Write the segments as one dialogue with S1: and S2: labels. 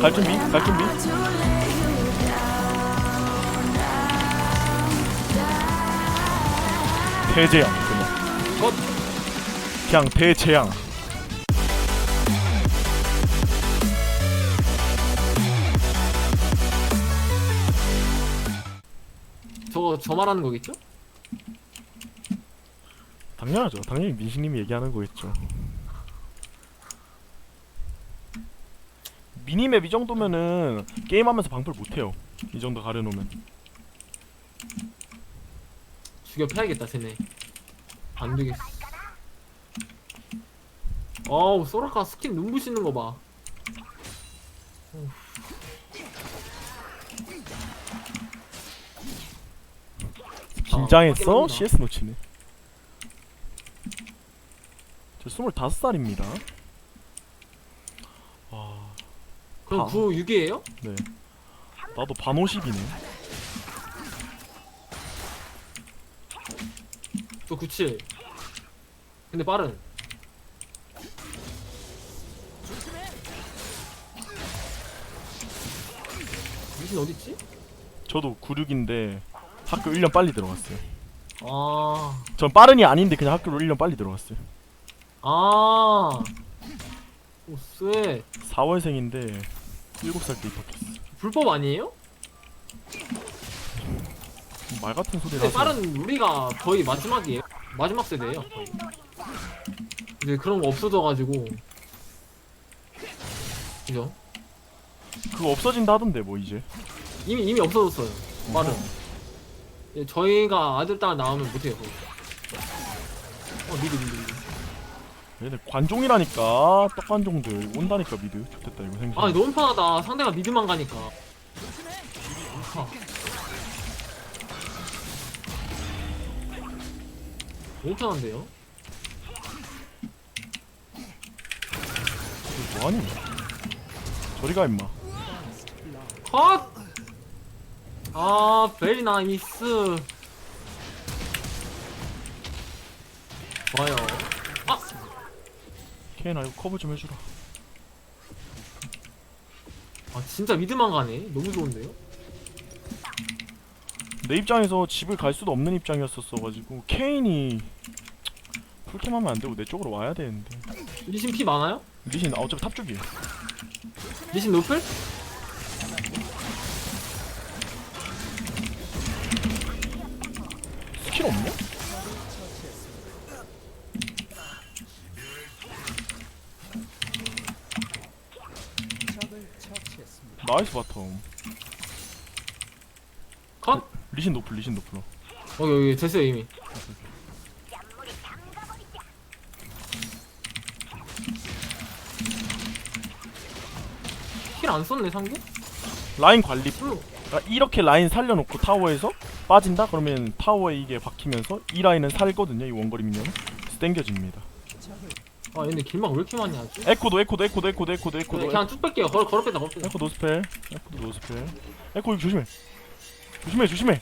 S1: 갈 준비 갈 준비. 대재앙 그냥
S2: 컷.
S1: 그냥 대재앙
S2: 저거 저 말하는 거겠죠?
S1: 당연하죠. 당연히 민식님이 얘기하는 거겠죠 미니맵 이 정도면은 게임하면서 방풀 못해요. 이 정도 가려놓으면.
S2: 죽여 패야겠다 쟤네. 안 되겠어. 어우 소라카 스킨 눈부시는 거봐.
S1: 긴장했어?
S2: 아,
S1: CS 놓치네. 저 25살입니다 와
S2: 그럼
S1: 아.
S2: 9, 6이에요?
S1: 네. 나도 반 50이네.
S2: 저 97. 근데 빠른. 미신 어딨지?
S1: 저도 96인데 학교 1년 빨리 들어갔어요.
S2: 아,
S1: 전 빠른이 아닌데 그냥 학교로 1년 빨리 들어갔어요.
S2: 아. 오, 쎄.
S1: 4월생인데 7살 때 입학했어.
S2: 불법 아니에요?
S1: 말 같은 소리
S2: 근데
S1: 하서
S2: 빠른 우리가 거의 마지막이에요. 마지막 세대예요. 거의. 이제 그런 거 없어져가지고. 그죠?
S1: 그거 없어진다 하던데 뭐 이제.
S2: 이미 이미 없어졌어요. 빠른. 예, 저희가 아들 딸 나오면 못해요. 그거. 어 미드 미드 미드.
S1: 얘네 관종이라니까 떡관종들 온다니까 미드. 좋겠다 이거 생각.
S2: 아 너무 편하다. 상대가 미드만 가니까. 아. 너무 편한데요?
S1: 뭐하니? 저리 가 임마.
S2: 컷! 아, 베리 나이스.
S1: 케인아 이거 커버 좀 해주라.
S2: 아, 진짜 미드만 가네. 너무 좋은데요?
S1: 내 입장에서 집을 갈 수도 없는 입장이었었어가지고 케인이 풀캠 하면 안 되고 내 쪽으로 와야 되는데.
S2: 리신 피 많아요?
S1: 리신 아, 어차피 탑 쪽이에요.
S2: 리신 노플?
S1: 스킬 없냐? 나이스 바텀
S2: 컷?
S1: 리신 노플 리신 노플
S2: 여기, 여기, 됐어요, 이미. 힐 안 썼네, 상대?
S1: 라인 관리. 그러니까 이렇게 라인 살려놓고 타워에서 빠진다? 그러면 타워에 이게 박히면서 이 라인은 살거든요 이 원거리 그래서 땡겨집니다
S2: 아, 얘네 길막 왜 이렇게 많이 하지?
S1: 에코도 에코도 에코도 에코도 에코도 에코도
S2: 그냥 쭉 뺄게요. 걸어, 걸어 뺐다, 걸어 뺐다.
S1: 에코 노스펠 에코도 노스펠 에코 이거 조심해 조심해 조심해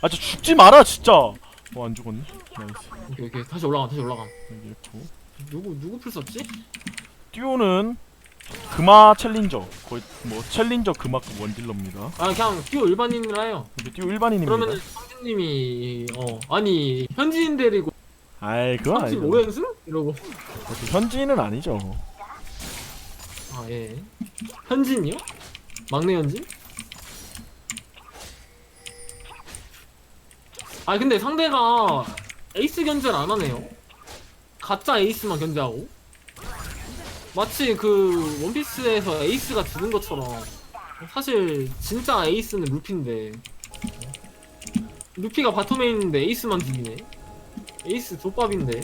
S1: 아 진짜 죽지 마라 진짜 어 안 죽었네 나이스
S2: 오케이, 오케이. 다시 올라감, 다시 올라감.
S1: 여기 에코
S2: 누구, 누구 풀 썼지?
S1: 듀오는 금화 챌린저 거의 뭐 챌린저 금화급 원딜러입니다
S2: 아, 그냥 듀오 일반인이라 해요.
S1: 듀오 일반인입니다
S2: 그러면 성진님이 어 아니 현지인 데리고
S1: 아이 그건 아니죠
S2: 5연승? 이러고.
S1: 현지인은 아니죠.
S2: 아 예. 현진이요? 막내 현진? 아 근데 상대가 에이스 견제를 안 하네요. 가짜 에이스만 견제하고. 마치 그 원피스에서 에이스가 죽은 것처럼 사실 진짜 에이스는 루피인데. 루피가 바텀에 있는데 에이스만 죽이네. 에이스 족밥인데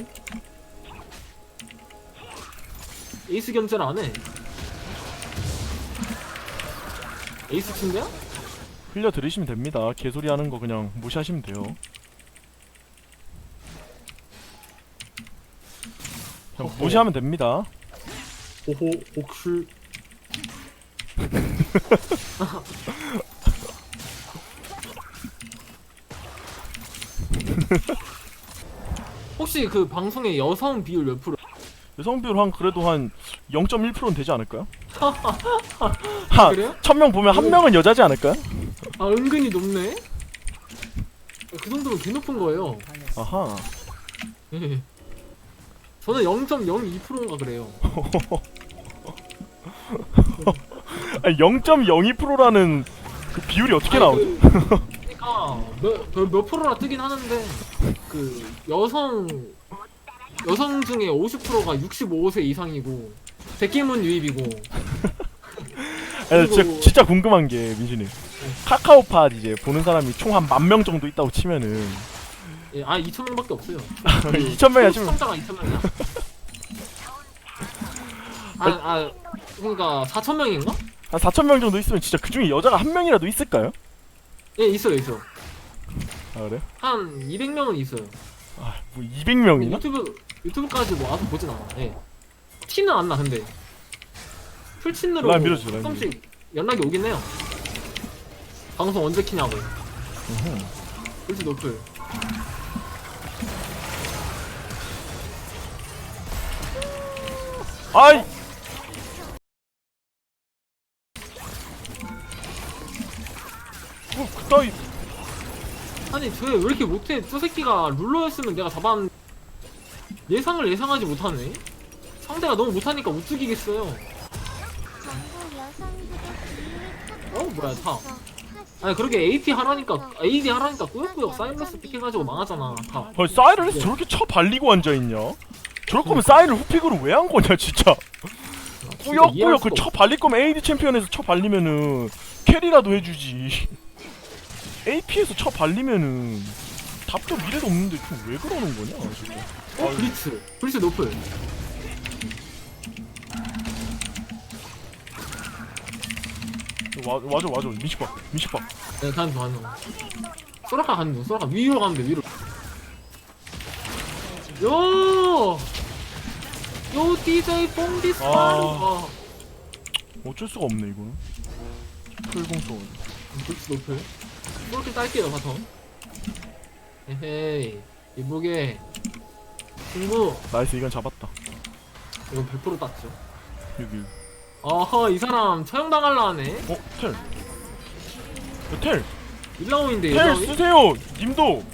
S2: 에이스 견제를 안 해 에이스 친데야?
S1: 흘려 들으시면 됩니다 개소리 하는 거 그냥 무시하시면 돼요 그냥
S2: 어허.
S1: 무시하면 됩니다
S2: 오호 옥술 혹시 그 방송의 여성 비율 몇 프로?
S1: 여성 비율 한 그래도 한 0.1%는 되지 않을까요? 하,
S2: 그래요?
S1: 천명 보면 한
S2: 오.
S1: 명은 여자지 않을까요?
S2: 아 은근히 높네. 그 정도면 개 높은 거예요.
S1: 아하.
S2: 예. 저는 0.02%인가 그래요.
S1: 아니 0.02%라는 그 비율이 어떻게
S2: 아니,
S1: 나오죠?
S2: 그, 그러니까 몇, 몇, 몇 프로나 뜨긴 하는데 그 여성 여성 중에 50%가 65세 이상이고 백기문 유입이고
S1: 진짜, 진짜 궁금한 게 민신이 카카오팟 이제 보는 사람이 총 한 만 명 정도 있다고 치면은
S2: 예, 아 2천 명밖에 없어요.
S1: 2천 명이야 지금
S2: 시청자가 2천 명이야. 아, 아 그러니까 4천 명인가?
S1: 한 4천 명 정도 있으면 진짜 그 중에 여자가 한 명이라도 있을까요?
S2: 예 있어요 있어.
S1: 아 그래?
S2: 한 200명은 있어요.
S1: 아 뭐 200명이나?
S2: 유튜브 유튜브까지 뭐 와서 보진 않아. 예. 티는 안 나 근데 풀친으로
S1: 라인 밀어주세요, 라인
S2: 가끔씩 연락이 오긴 해요. 방송 언제 키냐고. 그렇지 노플.
S1: 아이 뭐 그따위
S2: 아니 쟤 왜 이렇게 못해? 저 새끼가 룰러였으면 내가 잡았는데 예상을 예상하지 못하네. 상대가 너무 못하니까 우뚝이겠어요. 어 뭐야 타. 아니 그렇게 AP 하라니까 AD 하라니까 꾸역꾸역 사이머스 픽해가지고 망하잖아 다.
S1: 아, 사이를 저렇게 쳐 발리고 앉아 있냐? 저럴 거면 사이를 후픽으로 왜 한 거냐 진짜
S2: 이해할
S1: 꾸역꾸역 그쳐 발릴 거면 AD 챔피언에서 쳐 발리면은 캐리라도 해주지 AP에서 쳐 발리면은 답도 미래도 없는데 좀 왜 그러는 거냐 진짜.
S2: 어 브리츠 브리츠 노플.
S1: 와, 맞아 맞아 미식박 미식박
S2: 네 가는 중. 소라카 가는 중 소라카 위로 가면 돼 위로. 요. 요 DJ 뽕디스
S1: 아.
S2: 아.
S1: 어쩔 수가 없네 이거는 풀공소
S2: 브리츠 노플. 이렇게 딸게요 바텀. 에헤이 이보게 친구
S1: 나이스 이건 잡았다
S2: 이건 100% 땄죠.
S1: 여기
S2: 어허 이 사람 처형당할라 하네.
S1: 어? 텔 야, 텔!
S2: 일라오인데
S1: 텔
S2: 일라오인?
S1: 쓰세요! 님도!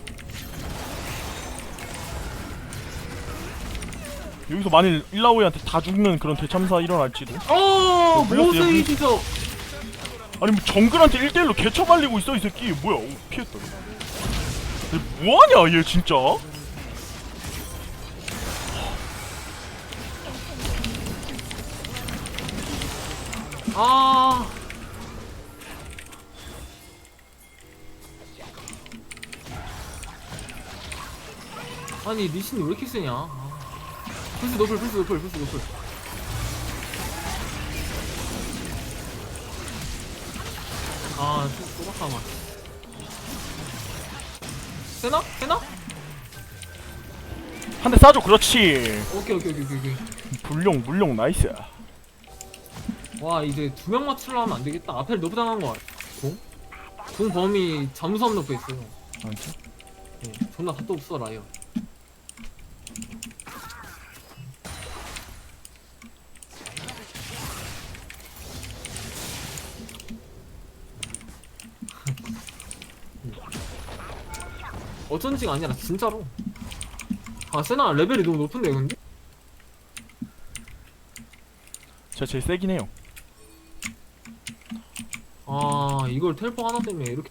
S1: 여기서 만일 일라오이한테 다 죽는 그런 대참사 일어날지도
S2: 어
S1: 물렸어요,
S2: 모세이
S1: 물-
S2: 지적.
S1: 아니 뭐 정글한테 1대1로 개쳐 발리고 있어 이 새끼 뭐야 오, 피했다 얘 뭐하냐 얘 진짜
S2: 아. 아니 리신이 왜 이렇게 세냐? 아. 플스 노플 플스 노플 플스 노플. 아, 또박하마. 세나? 세나?
S1: 한 대 쏴줘 그렇지
S2: 오케이 오케이 오케이 오케이. 오케이.
S1: 불룡 물룡 나이스
S2: 와 이제 두 명 맞추려 하면 안 되겠다. 앞에 너프 당한 거 같아. 공? 공 범위 잠수함 너프 있어요.
S1: 아 진짜?
S2: 네, 존나 답도 없어 라이어. 어쩐지가 아니라 진짜로. 아 세나 레벨이 너무 높은데 근데?
S1: 제가 제일 세긴 해요
S2: 아 이걸 텔포 하나 때문에 이렇게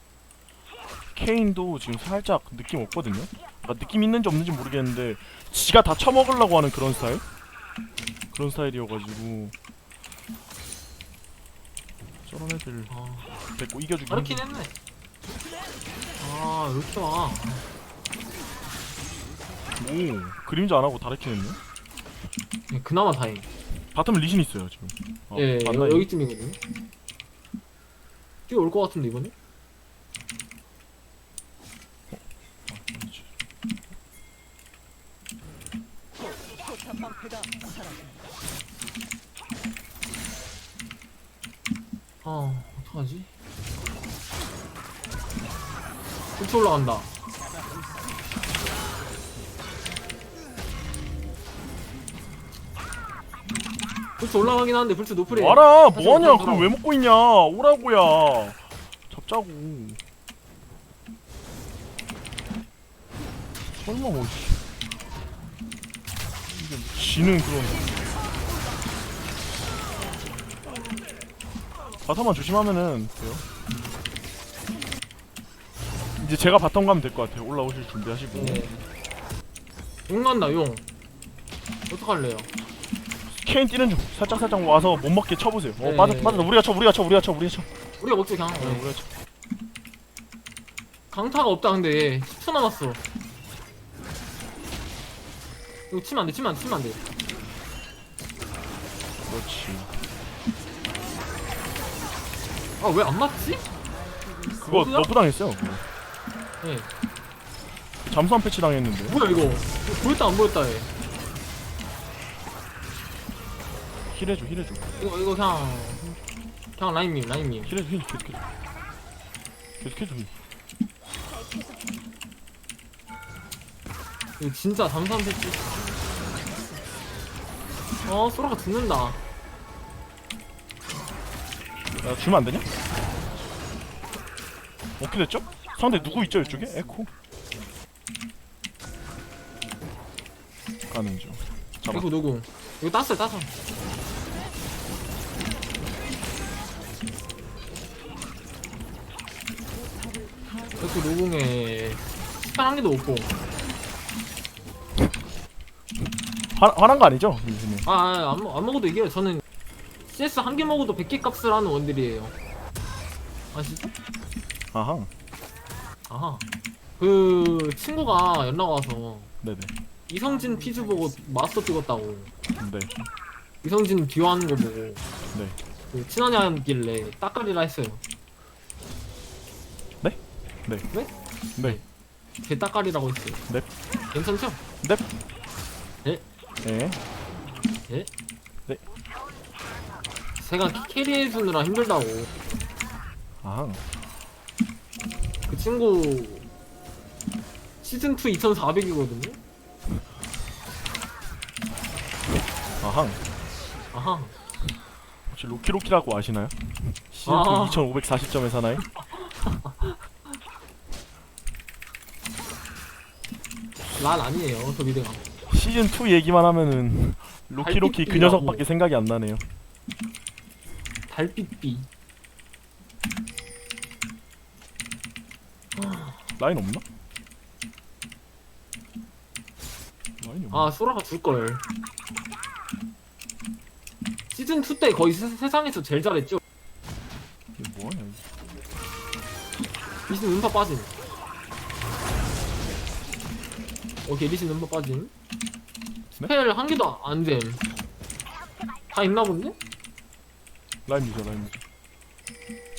S1: 케인도 지금 살짝 느낌 없거든요 그러니까 느낌 있는지 없는지 모르겠는데 지가 다 처먹으려고 하는 그런 스타일? 그런 스타일이어가지고 저런 애들
S2: 아
S1: 데리고 이겨주기 힘들어.
S2: 했네. 아 이렇게 와.
S1: 오 그림자 안 하고 다르게 했네
S2: 예, 그나마 다행.
S1: 바텀에 리신 있어요 지금 어,
S2: 예,
S1: 맞나,
S2: 여,
S1: 이거?
S2: 여기쯤이거든요. 뛰어올 것 같은데 이번에? 아, 어떡하지? 후추 올라간다. 불치 올라가긴 하는데 불치 노플이에요
S1: 와라 뭐하냐? 그걸 왜 먹고 있냐? 오라고야. 잡자고. 설마 뭐 씨. 이게 뭐 지는 그런 바텀만 조심하면은 돼요. 이제 제가 바텀 가면 될 것 같아요. 올라오실 준비하시고.
S2: 네. 용 간다 용. 어떡할래요
S1: 케인 뛰는 중. 살짝 살짝 와서 못 먹게 쳐보세요. 어
S2: 네.
S1: 맞아 맞아 우리가 쳐 우리가 쳐 우리가 쳐 우리가 쳐.
S2: 우리가 먹지 그냥.
S1: 어,
S2: 네.
S1: 우리가 쳐.
S2: 강타가 없다 근데. 10초 남았어. 이거 치면 안돼 치면 안돼 치면 안돼.
S1: 그렇지.
S2: 아 왜 안 맞지?
S1: 그거
S2: 어디야?
S1: 너프 당했어요.
S2: 네.
S1: 잠수함 패치 당했는데.
S2: 뭐야 이거 이거? 보였다 안 보였다 얘
S1: 힐해줘 힐해줘.
S2: 이거 이거 그냥 그냥 라인님 라인님.
S1: 힐해줘 힐 계속해줘. 계속해줘 힐.
S2: 이거 진짜 잠수함 패치 어 소라가 죽는다.
S1: 야 주면 안 되냐? 어떻게 됐죠? 상대 누구 있죠 이쪽에? 에코? 가는 중. 잡아.
S2: 이거 누구? 이거 땄어요 땄어 이거 노공에 식단 한 개도 없고
S1: 화, 화난 거 아니죠? 민수님
S2: 아, 아, 안, 먹어도 이겨요. 저는 CS 한 개 먹어도 100개 값을 하는 원딜이에요. 아시죠?
S1: 아하
S2: 아하. 그 친구가 연락 와서
S1: 네네
S2: 이성진 피즈 보고 마스터 찍었다고.
S1: 네
S2: 이성진 듀오하는 거 보고.
S1: 네.
S2: 그 친하냐길래 따까리라 했어요.
S1: 네.
S2: 걔 따까리라고 했어요.
S1: 네.
S2: 괜찮죠?
S1: 네.
S2: 제가 캐리해 주느라 힘들다고.
S1: 아하
S2: 그 친구 시즌 2 2,400이거든요.
S1: 아하
S2: 아하.
S1: 혹시 로키로키라고 아시나요? 시즌 2
S2: 아.
S1: 2540점에 사나요?
S2: 란 아니에요. 저 미드가.
S1: 시즌 2 얘기만 하면은 로키 로키 그
S2: 달빛빛이라고.
S1: 녀석밖에 생각이 안 나네요
S2: 달빛비.
S1: 라인 없나? 라인이 없나?
S2: 아 소라가 줄걸. 시즌 2 때 거의 세, 세상에서 제일 잘했죠.
S1: 이게 뭐하냐 이거.
S2: 리신 음파 빠짐. 오케이 리신 음파 빠짐. 스펠 한 개도 안 됨. 다 있나 본데?
S1: 라인 미자 라인 미자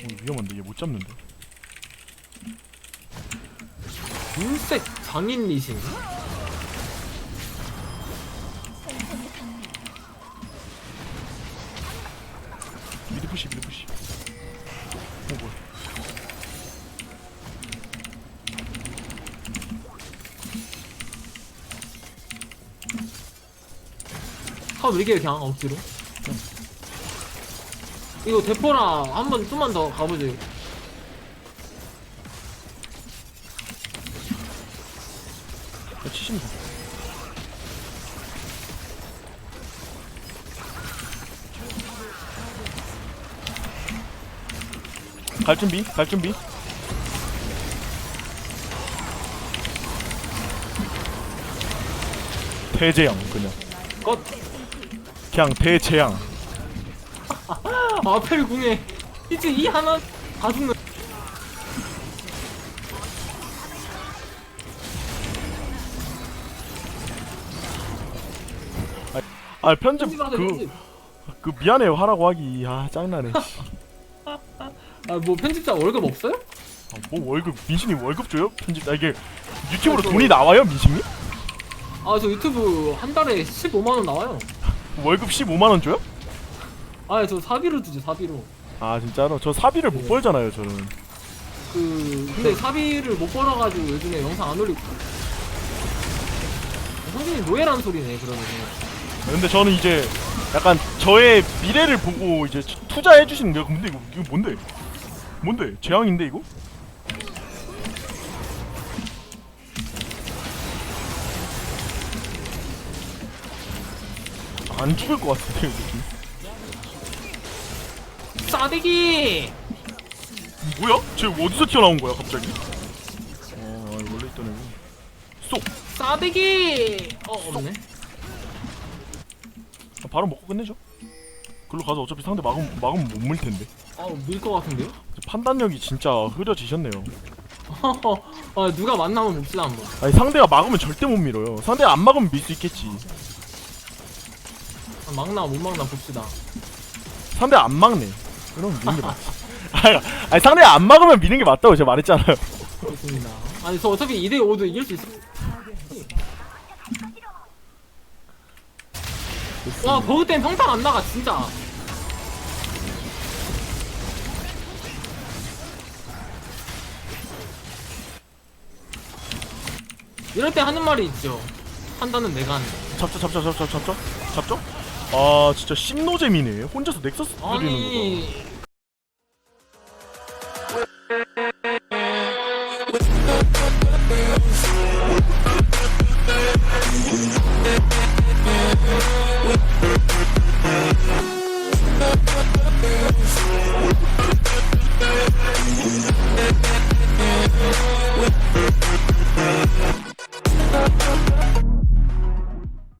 S1: 어, 위험한데 얘 못 잡는데
S2: 분색 장인 리신. 타워 밀게요 그냥 억지로. 이거 대포라 한번 좀만 더 가보죠.
S1: 야 치시면 돼 갈 준비 갈 준비 대재앙 그냥
S2: 컷.
S1: 그냥 대재앙
S2: 아펠 궁에 이제 이 하나 다 죽는.
S1: 아 편집 그,
S2: 편집.
S1: 그 미안해요 하라고 하기 아 짱나네
S2: 아뭐 편집자 월급 없어요?
S1: 아, 뭐 월급 민신이 월급 줘요? 편집 아 이게 유튜브로
S2: 저-
S1: 돈이 나와요 민신이?
S2: 아 저 유튜브 한 달에 15만 원 나와요.
S1: 월급 15만 원 줘요?
S2: 아저 사비로 주죠 사비로.
S1: 아 진짜로 저 사비를 못
S2: 네.
S1: 벌잖아요 저는
S2: 그 근데 사비를 못 벌어가지고 요즘에 영상 안 올리고. 성진이 노예란 소리네 그러면.
S1: 근데 저는 이제 약간 저의 미래를 보고 이제 투자해 주시는 거예요. 근데 이거 이거 뭔데? 뭔데? 재앙인데 이거? 안 죽을 것 같은데 느낌.
S2: 싸대기
S1: 뭐야? 쟤 어디서 튀어나온 거야 갑자기? 어 원래 있던 애고. 쏙.
S2: 싸대기 어 없네
S1: 아, 바로 먹고 끝내죠. 글로 가서 어차피 상대 막으면 막으면 못밀 텐데.
S2: 어밀것 같은데요?
S1: 판단력이 진짜 흐려지셨네요.
S2: 어 누가 만나면 봅시다 한번
S1: 아니 상대가 막으면 절대 못 밀어요. 상대가 안 막으면 밀 수 있겠지.
S2: 아, 막나 못 막나 봅시다
S1: 상대 안 막네. 그럼 미는 게 맞지. 아니, 아니 상대가 안 막으면 미는 게 맞다고 제가 말했잖아요.
S2: 그렇습니다 아니 저 어차피 2대 5도 이길 수 있어 와 버그 때문에 평타 안 나가 진짜 이럴 때 하는 말이 있죠 판단은 내가 한다
S1: 잡죠, 잡죠, 잡죠, 잡죠, 잡죠. 아 진짜 심노잼이네. 혼자서 넥서스 들이는 거다.
S2: 아니